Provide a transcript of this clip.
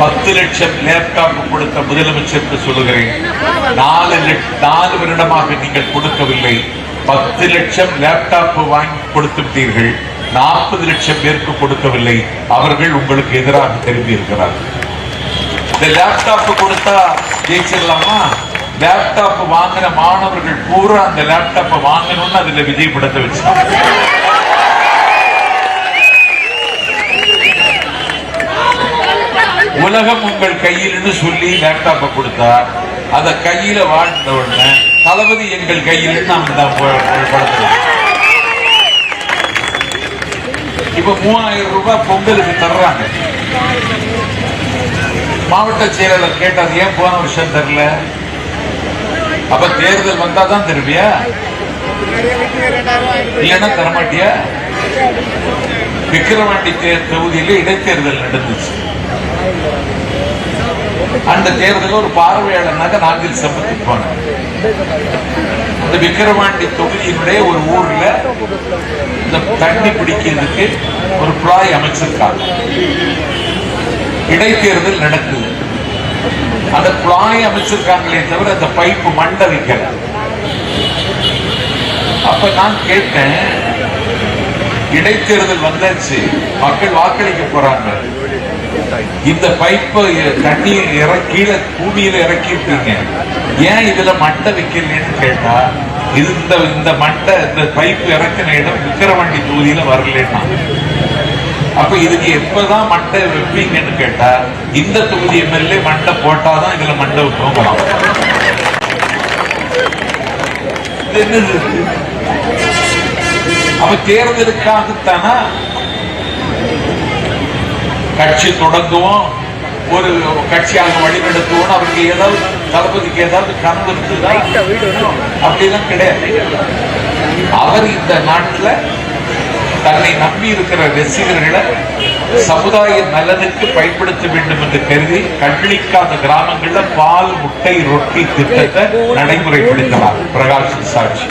பத்து லட்சம் லேப்டாப் கொடுத்த முதலமைச்சருக்கு சொல்லுகிறேன். நாலு நாலு வருடமாக நீங்கள் கொடுக்கவில்லை. பத்து லட்சம் லேப்டாப் வாங்கி கொடுத்து விட்டீர்கள் நாற்பது லட்சம் பேருக்கு கொடுக்கவில்லை. அவர்கள் உங்களுக்கு எதிராக தெரிவிக்கிறார்கள் இருக்கிறார்கள் இந்த லேப்டாப் கொடுத்தா ஜெயிச்சிடலாமா? லேப்டாப் வாங்கின மாணவர்கள் பூரா அந்த லேப்டாப்பை வாங்கணும்னு அதுல விஜய் படத்தை உலகம் உங்கள் கையில்னு சொல்லி லேப்டாப்பை கொடுத்தா அத கையில வாழ்ந்த உடனே தளபதி எங்கள் கையில் நாம் இந்த படத்துல இப்ப மூவாயிரம் ரூபாய் பொங்கலுக்கு தர்றாங்க. மாவட்ட செயலாளர் கேட்டார் ஏன் போன வருஷம் தரல? அப்ப தேர்தல் வந்தா தான் தருவியா? இல்லைன்னா தரமாட்டியா? விக்கிரவாண்டி தொகுதியில இடைத்தேர்தல் நடந்துச்சு. அந்த தேர்தலில் ஒரு பார்வையாளனாக நாங்கள் சம்பத்துக்கு போனேன் அந்த விக்கிரவாண்டி தொகுதியினுடைய ஒரு ஊர்ல இந்த தண்ணி பிடிக்கிறதுக்கு ஒரு குழாய் அமைச்சிருக்காங்க. இடைத்தேர்தல் நடக்குது. அந்த குழாய் அமைச்சிருக்காங்களே தவிர அந்த பைப்பு மண்ட வைக்கல அப்ப நான் கேட்டேன் இடைத்தேர்தல் வந்தாச்சு மக்கள் வாக்களிக்க போறாங்க. இந்த பைப்பை தண்ணீர் இறக்கி பூமியில பூமியில இறக்கிருக்கீங்க ஏன் இதுல மண்டை வைக்கலன்னு கேட்டா இது இந்த இந்த மண்டை இந்த பைப் இறக்கின இடம் விக்கிரவாண்டி தொகுதியில வரலன்னா. அப்ப இதுக்கு எப்பதான் மண்டை வைப்பீங்கன்னு கேட்டா இந்த தொகுதி எம்எல்ஏ மண்டை போட்டாதான் இதுல மண்டை தூங்கலாம் இது அவ தேர்தலுக்காகத்தானா கட்சி தொடங்குவோம் ஒரு கட்சியாக வழிநடத்துவோம் அவருக்கு ஏதாவது தளபதிக்கு ஏதாவது கனவு இருக்குதா? அப்படிலாம் கிடையாது. அவர் இந்த நாட்டுல தன்னை நம்பி இருக்கிற ரசிகர்களை சமுதாய நலனுக்கு பயன்படுத்த வேண்டும் என்று கருதி கண்ணிக்காத கிராமங்கள்ல பால் முட்டை ரொட்டி திட்டத்தை நடைமுறைப்படுத்தலாம் பிரகாஷ் சாட்சி.